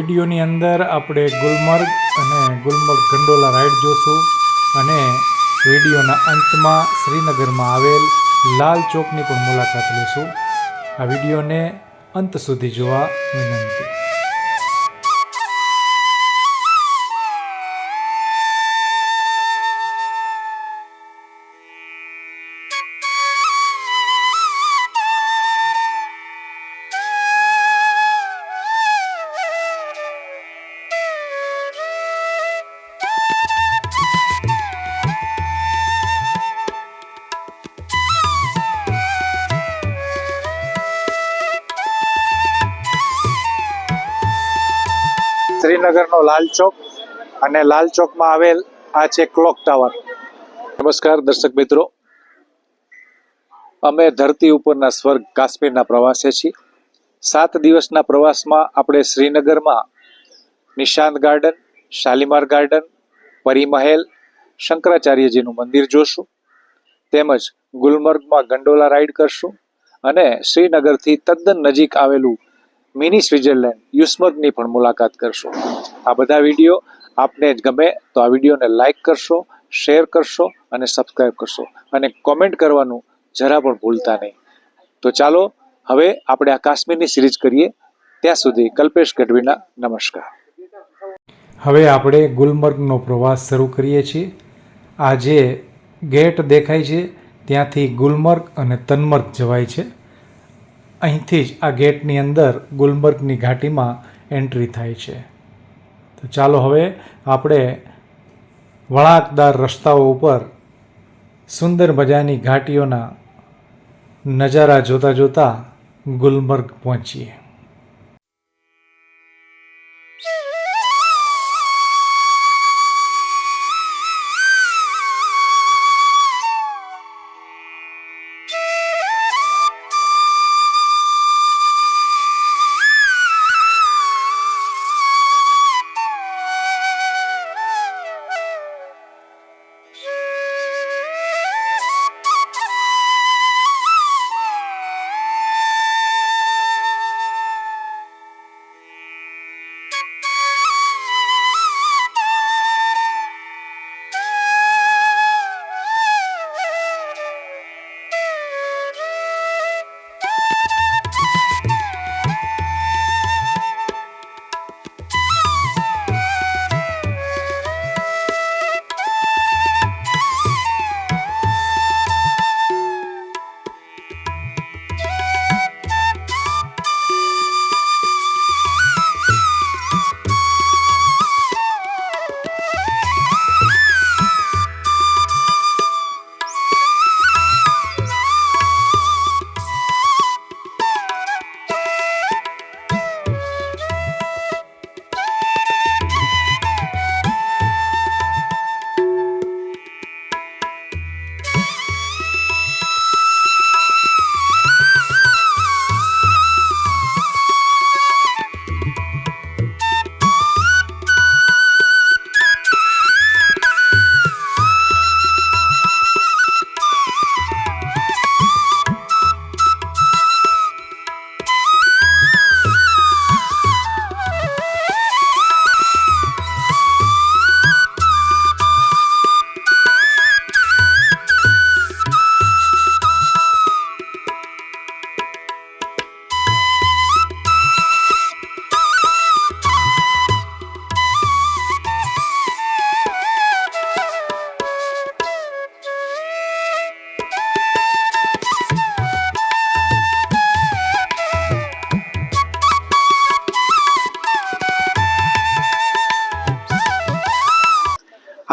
વિડીયોની અંદર આપણે ગુલમર્ગ અને ગુલમર્ગ ગંડોલા રાઈડ જોશું અને વિડીયોના અંતમાં શ્રીનગરમાં આવેલ લાલ ચોકની પણ મુલાકાત લઈશું આ વિડીયોને અંત સુધી જોવા વિનંતી. શ્રીનગરનો લાલ ચોક અને લાલ ચોકમાં આવેલ આ છે ક્લોક ટાવર. નમસ્કાર દર્શક મિત્રો. અમે ધરતી ઉપરના સ્વર્ગ કાશ્મીરના પ્રવાસે છીએ. સાત દિવસના પ્રવાસમાં આપણે શ્રીનગરમાં નિશાંત ગાર્ડન, શાલીમાર ગાર્ડન, પરિમહેલ, શંકરાચાર્યજીનું મંદિર જોશું. તેમજ ગુલમર્ગમાં ગંડોલા રાઈડ કરશું અને શ્રીનગરથી તદ્દન નજીક આવેલું મિની સ્વિટ્ઝરલેન્ડ યુસ્મર્ગની પણ મુલાકાત કરશો. આ બધા વીડિયો આપને જ ગમે તો આ વિડીયોને લાઇક કરશો, શેર કરશો અને સબસ્ક્રાઈબ કરશો. અને કોમેન્ટ કરવાનું જરા પણ ભૂલતા નહીં. તો ચાલો, હવે આપણે આ કાશ્મીરની સિરીઝ કરીએ. ત્યાં સુધી કલ્પેશ ગઢવીના નમસ્કાર. હવે આપણે ગુલમર્ગનો પ્રવાસ શરૂ કરીએ છીએ. આ જે ગેટ દેખાય છે, ત્યાંથી ગુલમર્ગ અને તનમર્ગ જવાય છે. અહીંથી જ આ ગેટની અંદર ગુલમર્ગની ઘાટીમાં એન્ટ્રી થાય છે. તો ચાલો હવે આપણે વળાંકદાર રસ્તાઓ ઉપર સુંદર મજાની ઘાટીઓના નજારા જોતા જોતા ગુલમર્ગ પહોંચીએ.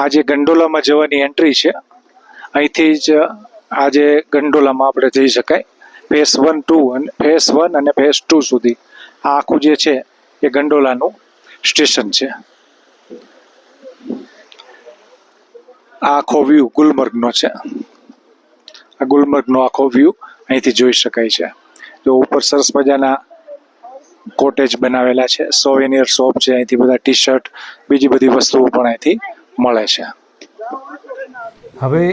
આ જે ગંડોલામાં જવાની એન્ટ્રી છે. અહીંથી જ આજે ગંડોલામાં આપણે જઈ શકાય. ફેસ વન ટુ અને ફેસ વન અને ફેસ ટુ સુધી આ આખું જે છે એ ગંડોલાનું સ્ટેશન છે. આ આખો વ્યૂ ગુલમર્ગનો છે. આ ગુલમર્ગનો આખો વ્યૂ અહીંથી જોઈ શકાય છે. જો ઉપર સરસ મજાના કોટેજ બનાવેલા છે. સોવેનિયર શોપ છે. અહીંથી બધા ટી શર્ટ બીજી બધી વસ્તુઓ પણ અહીંથી મળે છે. હવે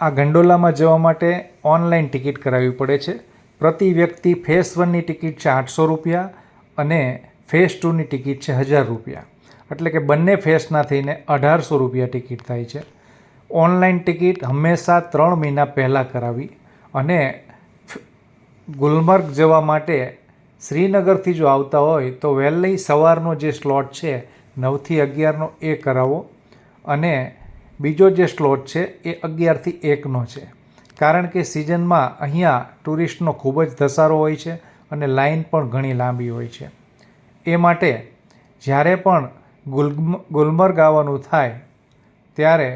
આ ગંડોલામાં જવા માટે ઓનલાઈન ટિકિટ કરાવવી પડે છે. પ્રતિ વ્યક્તિ ફેસ વનની ટિકિટ છે આઠસો રૂપિયા અને ફેસ ટુની ટિકિટ છે હજાર રૂપિયા. એટલે કે બંને ફેસના થઈને અઢારસો રૂપિયા ટિકિટ થાય છે. ઓનલાઈન ટિકિટ હંમેશા ત્રણ મહિના પહેલાં કરાવી અને ગુલમર્ગ જવા માટે શ્રીનગરથી જો આવતા હોય તો વહેલી સવારનો જે સ્લોટ છે નવથી અગિયારનો એ કરાવો. અને બીજો જે સ્લોટ છે એ અગિયારથી એકનો છે. કારણ કે સિઝનમાં અહીંયા ટુરિસ્ટનો ખૂબ જ ધસારો હોય છે અને લાઇન પણ ઘણી લાંબી હોય છે. એ માટે જ્યારે પણ ગુલમ, ગુલમર્ગ આવવાનું થાય, ત્યારે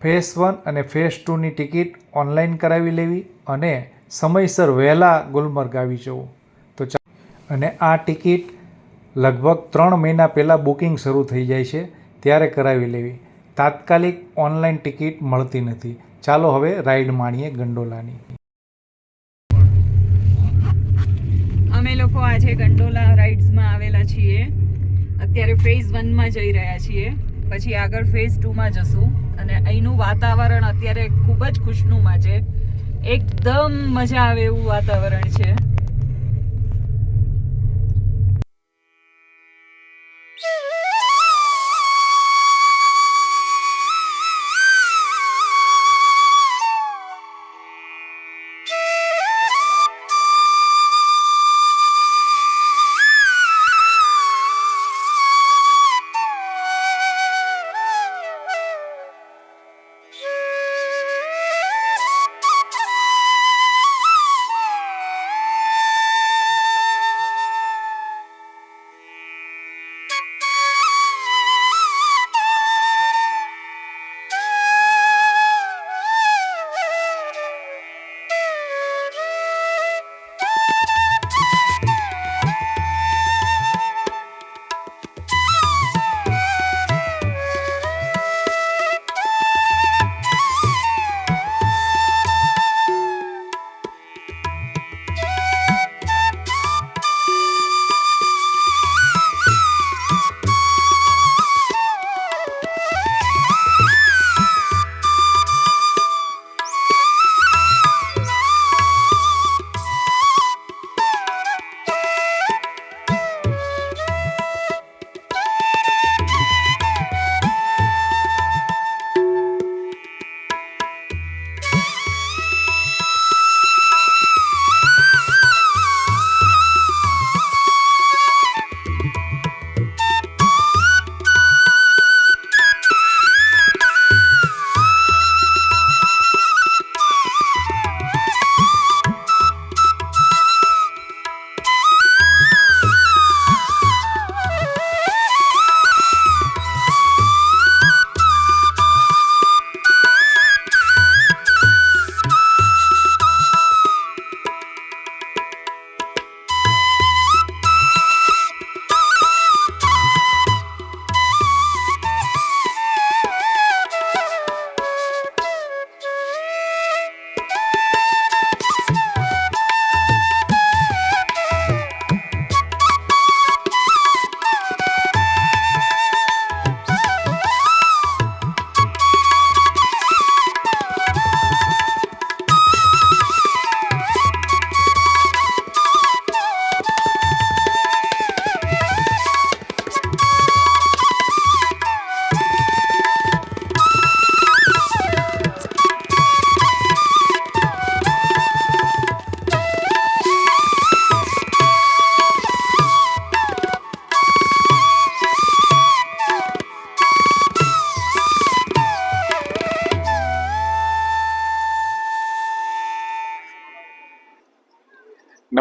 ફેસ વન અને ફેસ ટુની ટિકિટ ઓનલાઈન કરાવી લેવી અને સમયસર વહેલા ગુલમર્ગ આવી જવું. તો અને આ ટિકિટ લગભગ ત્રણ મહિના પહેલાં બુકિંગ શરૂ થઈ જાય છે, ત્યારે કરાવી લેવી. તાત્કાલિક ઓનલાઈન ટિકિટ મળતી નથી. ચાલો હવે રાઈડ માણીએ ગંડોલાની. અમે લોકો આજે ગંડોલા રાઇડ્સમાં આવેલા છીએ. અત્યારે ફેઝ વનમાં જઈ રહ્યા છીએ. પછી આગળ ફેઝ ટુમાં જશું. અને અહીંનું વાતાવરણ અત્યારે ખૂબ જ ખુશનુમા છે. એકદમ મજા આવે એવું વાતાવરણ છે.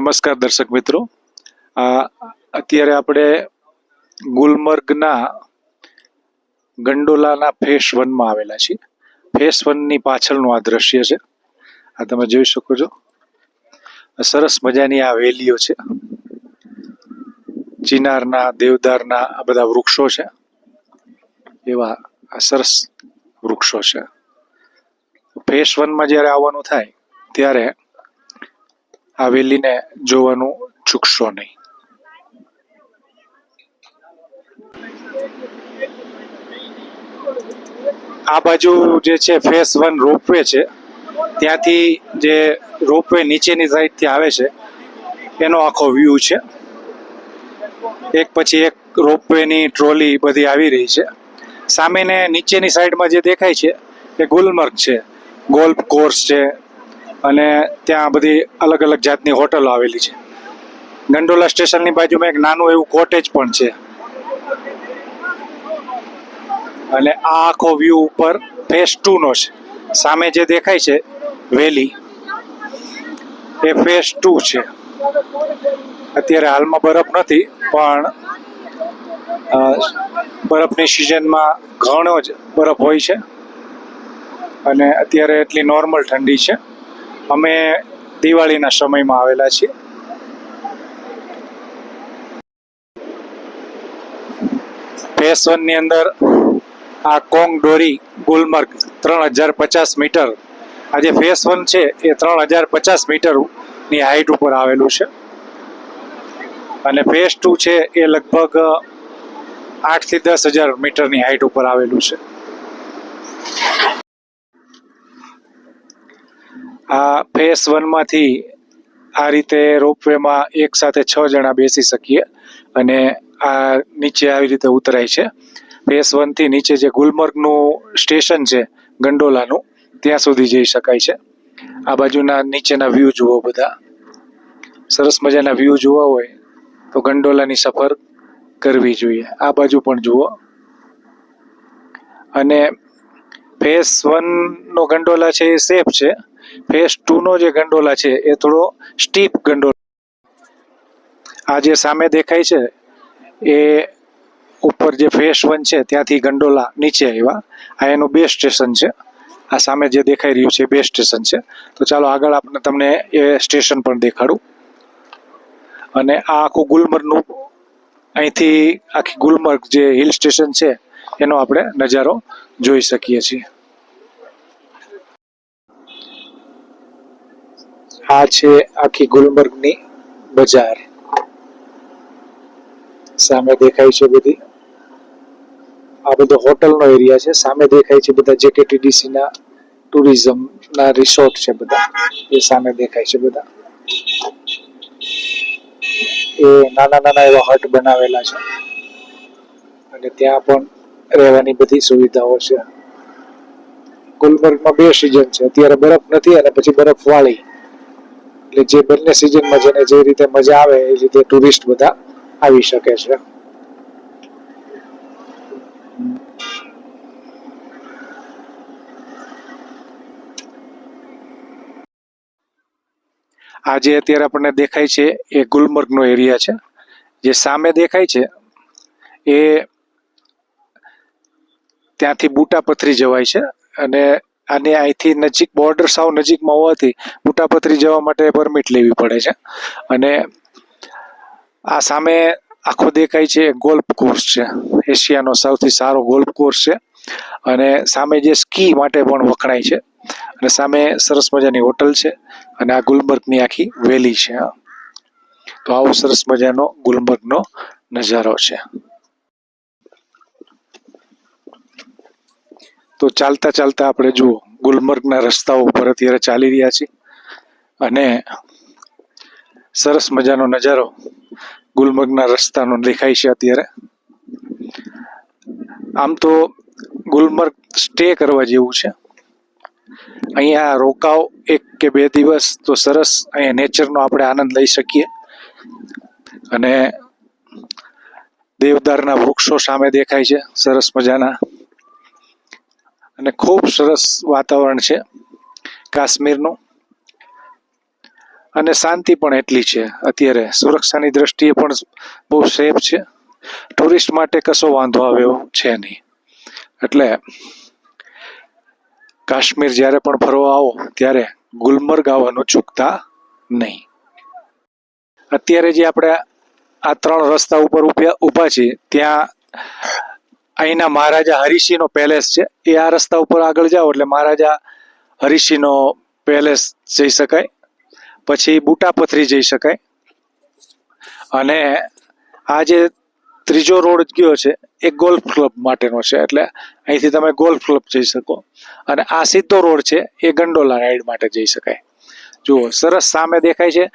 નમસ્કાર દર્શક મિત્રો. આ અત્યારે આપણે ગુલમર્ગના ગંડોલાના ફેસ વનમાં આવેલા છીએ. ફેસ વનની પાછળનું આ દ્રશ્ય છે. આ તમે જોઈ શકો છો. સરસ મજાની આ વેલીઓ છે. ચિનારના, દેવદારના આ બધા વૃક્ષો છે. એવા આ સરસ વૃક્ષો છે. ફેસ વનમાં જ્યારે આવવાનું થાય, ત્યારે આ વેલીને જોવાનું ચૂકશો નહીં. આ બાજુ જે છે ફેસ વન રોપવે છે. ત્યાંથી જે રોપવે નીચેની સાઈડથી આવે છે, એનો આખો વ્યૂ છે. એક પછી એક રોપવેની ટ્રોલી બધી આવી રહી છે. સામેને નીચેની સાઈડમાં જે દેખાય છે, એ ગુલમર્ગ છે. ગોલ્ફ કોર્સ છે અને ત્યાં બધી અલગ અલગ જાતની હોટલો આવેલી છે. ગંડોલા સ્ટેશનની બાજુમાં એક નાનું એવું કોટેજ પણ છે. અને આ આખો વ્યૂ ઉપર ફેસ ટુ નો છે. સામે જે દેખાય છે વેલી એ ફેસ ટુ છે. અત્યારે હાલમાં બરફ નથી, પણ બરફની સિઝનમાં ઘણો જ બરફ હોય છે. અને અત્યારે એટલી નોર્મલ ઠંડી છે. અમે દિવાળીના સમયમાં આવેલા છીએ. ફેસ વનની અંદર આ કોંગ ડોરી ગુલમર્ગ ત્રણ હજાર પચાસ મીટર. આ જે ફેસ વન છે એ ત્રણ હજાર પચાસ મીટરની હાઈટ ઉપર આવેલું છે. અને ફેસ ટુ છે એ લગભગ આઠથી દસ હજાર મીટરની હાઈટ ઉપર આવેલું છે. આ ફેસ વનમાંથી આ રીતે રોપવેમાં એક સાથે છ જણા બેસી શકીએ અને આ નીચે આવી રીતે ઉતરાય છે. ફેસ વનથી નીચે જે ગુલમર્ગનું સ્ટેશન છે, ગંડોલાનું, ત્યાં સુધી જઈ શકાય છે. આ બાજુના નીચેના વ્યૂ જુઓ બધા. સરસ મજાના વ્યૂ જોવા હોય તો ગંડોલાની સફર કરવી જોઈએ. આ બાજુ પણ જુઓ. અને ફેસ વનનો ગંડોલા છે એ સેફ છે. ફેસ ટુનો જે ગંડોલા છે, એ થોડો સ્ટીપ ગંડોલા. આ જે સામે દેખાય છે, એ ઉપર જે ફેસ વન છે, ત્યાંથી ગંડોલા નીચે આવ્યા. આ એનું બે સ્ટેશન છે. આ સામે જે દેખાઈ રહ્યું છે બે સ્ટેશન છે. તો ચાલો આગળ આપણે તમને એ સ્ટેશન પણ દેખાડું. અને આ આખું ગુલમર્ગનું, અહીંથી આખી ગુલમર્ગ જે હિલ સ્ટેશન છે, એનો આપણે નજારો જોઈ શકીએ છીએ. આ છે આખી ગુલમર્ગની બજાર. સામે દેખાય છે બધી. આ બધો હોટલનો એરિયા છે. સામે દેખાય છે બધા જેકેટીડીસી ના ટુરિઝમ ના રિસોર્ટ છે બધા. એ સામે દેખાય છે બધા. એ નાના નાના એવા હટ બનાવેલા છે. અને ત્યાં પણ રહેવાની બધી સુવિધાઓ છે. ગુલમર્ગમાં બે સિઝન છે. અત્યારે બરફ નથી અને પછી બરફ વાળી. એટલે જે બંને સિઝનમાં જેને જે રીતે મજા આવે એ રીતે ટુરિસ્ટ બધા આવી શકે છે. આ જે અત્યારે આપણને દેખાય છે એ ગુલમર્ગનો એરિયા છે. જે સામે દેખાય છે એ ત્યાંથી બુટા પથરી જવાય છે અને આને અહીંથી નજીક બોર્ડર સાવ નજીકમાં હોવાથી બુટા જવા માટે પરમિટ લેવી પડે છે. અને આ સામે આખો દેખાય છે ગોલ્ફ કોર્સ છે. એશિયાનો સૌથી સારો ગોલ્ફ કોર્સ છે. અને સામે જે સ્કી માટે પણ વખણાય છે. અને સામે સરસ મજાની હોટલ છે અને આ ગુલમર્ગની આખી વેલી છે. તો આવો સરસ મજાનો ગુલમર્ગનો નજારો છે. તો ચાલતા ચાલતા આપણે જુઓ, ગુલમર્ગના રસ્તાઓ ઉપર અત્યારે ચાલી રહ્યા છીએ. અને સરસ મજાનો નજારો ગુલમર્ગના રસ્તાનો દેખાય છે અત્યારે. આમ તો ગુલમર્ગ સ્ટે કરવા જેવું છે. અહીંયા રોકાવ એક કે બે દિવસ તો સરસ અહીંયા નેચરનો આપણે આનંદ લઈ શકીએ. અને દેવદારના વૃક્ષો સામે દેખાય છે, સરસ મજાના. અને ખૂબ સરસ વાતાવરણ છે કાશ્મીરનું. અને શાંતિ પણ એટલી છે. અત્યારે સુરક્ષાની દ્રષ્ટિએ પણ બહુ સેફ છે. ટુરિસ્ટ માટે કશો વાંધો આવ્યો છે નહીં. એટલે કાશ્મીર જ્યારે પણ ફરવા આવો, ત્યારે ગુલમર્ગ આવવાનું ચૂકતા નહીં. અત્યારે જે આપણે આ ત્રણ રસ્તા ઉપર ઊભા છીએ, ત્યાં અહીંના મહારાજા હરિસિંહનો પેલેસ છે. એ આ રસ્તા ઉપર આગળ જાઓ એટલે મહારાજા હરિસિંહનો પેલેસ જઈ શકાય. પછી બુટાપથરી જઈ શકાય. અને આ જે ત્રીજો રોડ ગયો છે એ ગોલ્ફ ક્લબ માટેનો છે. એટલે અહીંથી તમે ગોલ્ફ ક્લબ જઈ શકો. અને આ સીધો રોડ છે એ ગંડોલા રાઈડ માટે જઈ શકાય. જુઓ, સરસ સામે દેખાય છે.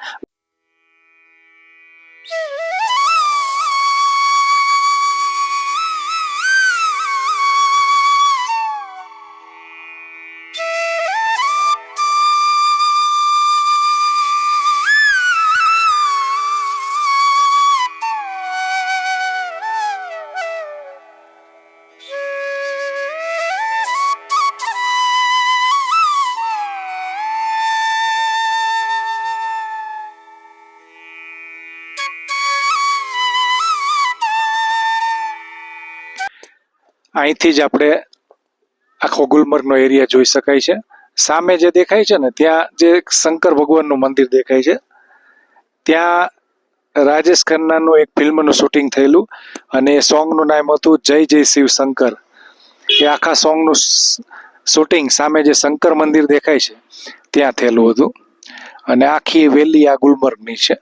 અહીંથી જ આપણે આખો ગુલમર્ગનો એરિયા જોઈ શકાય છે. સામે જે દેખાય છે ને, ત્યાં જે શંકર ભગવાનનું મંદિર દેખાય છે. ત્યાં રાજેશ ખન્નાનું એક ફિલ્મનું શૂટિંગ થયેલું અને એ સોંગનું નામ હતું જય જય શિવ શંકર. એ આખા સોંગનું શૂટિંગ સામે જે શંકર મંદિર દેખાય છે, ત્યાં થયેલું હતું. અને આખી વેલી આ ગુલમર્ગની છે.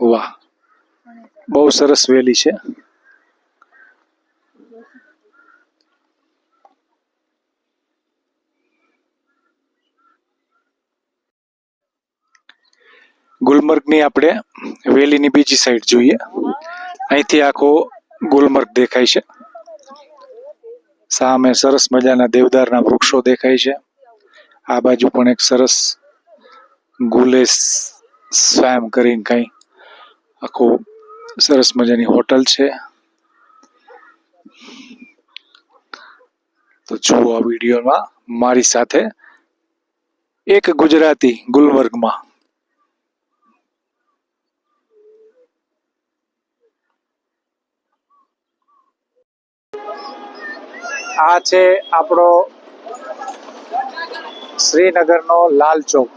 વાહ. બહુ સરસ વેલી છે. ગુલમર્ગની આપણે વેલીની બીજી સાઈડ જોઈએ. અહીંથી આખો ગુલમર્ગ દેખાય છે. સામે સરસ મજાના દેવદારના વૃક્ષો દેખાય છે. આ બાજુ પણ એક સરસ ગુલેસ સ્વેમ કરીને કઈ આખું સરસ મજાની હોટલ છે. તો જુઓ આ વિડીયોમાં મારી સાથે એક ગુજરાતી ગુલમર્ગમાં. આ છે આપણો શ્રીનગરનો લાલ ચોક.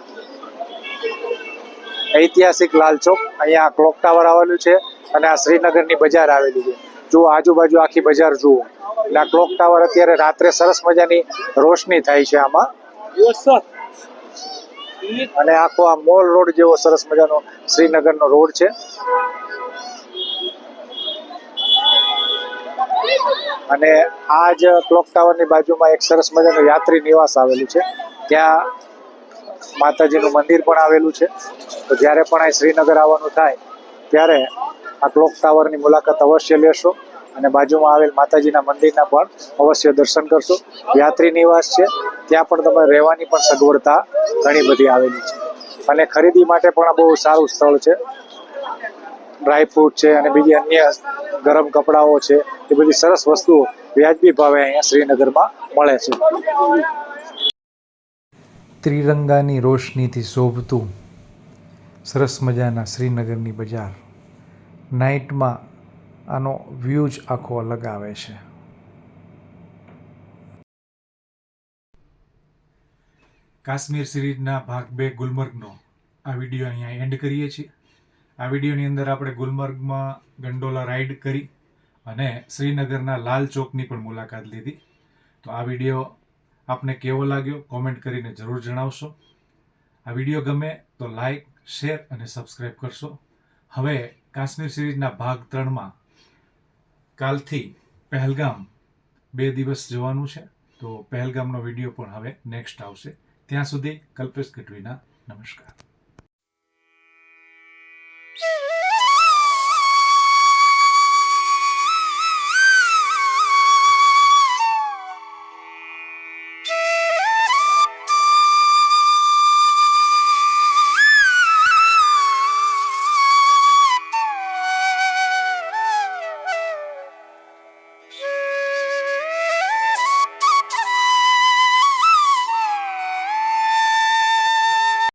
ઐતિહાસિક લાલ ચોક. અહીંયા ક્લોક ટાવર આવેલું છે. અને આ શ્રીનગરની બજાર આવેલી છે. જુઓ, આજુબાજુ આખી બજાર જુઓ. એટલે આ ક્લોક ટાવર અત્યારે રાત્રે સરસ મજાની રોશની થાય છે આમાં. અને આખો આ મોલ રોડ જેવો સરસ મજાનો શ્રીનગરનો રોડ છે. અને આ જ ક્લોક ટાવરની બાજુમાં એક સરસ મજાનું યાત્રી નિવાસ આવેલું છે. ત્યાં માતાજીનું મંદિર પણ આવેલું છે. તો જ્યારે પણ અહીં શ્રીનગર આવવાનું થાય, ત્યારે આ ક્લોક ટાવરની મુલાકાત અવશ્ય લેશો અને બાજુમાં આવેલ માતાજીના મંદિરના પણ અવશ્ય દર્શન કરશો. યાત્રી નિવાસ છે, ત્યાં પણ તમારે રહેવાની પણ સગવડતા ઘણી બધી આવેલી છે. અને ખરીદી માટે પણ બહુ સારું સ્થળ છે. ડ્રાય ફ્રૂટ છે અને બીજી અન્ય ગરમ કપડાઓ છે. એ બધી સરસ વસ્તુઓ વ્યાજબી ભાવે અહીંયા શ્રીનગરમાં મળે છે. ત્રિરંગાની રોશનીથી શોભતું સરસ મજાના શ્રીનગરની બજાર. નાઇટમાં આનો વ્યૂ જ આખો અલગ આવે છે. કાશ્મીર સિરીઝના ભાગ બે ગુલમર્ગનો આ વીડિયો અહીંયા એન્ડ કરીએ છીએ. આ વિડીયોની અંદર આપણે ગુલમર્ગમાં ગંડોલા રાઈડ કરી અને શ્રીનગરના લાલ ચોકની પણ મુલાકાત લીધી. તો આ વીડિયો આપને કેવો લાગ્યો કોમેન્ટ કરીને જરૂર જણાવશો. આ વીડિયો ગમે તો લાઈક શેર અને સબસ્ક્રાઈબ કરશો. હવે કાશ્મીર સિરીઝના ભાગ ત્રણમાં કાલથી પહેલગામ બે દિવસ જવાનું છે. તો પહેલગામનો વીડિયો પણ હવે નેક્સ્ટ આવશે. ત્યાં સુધી કલ્પેશ ગઢવીના નમસ્કાર.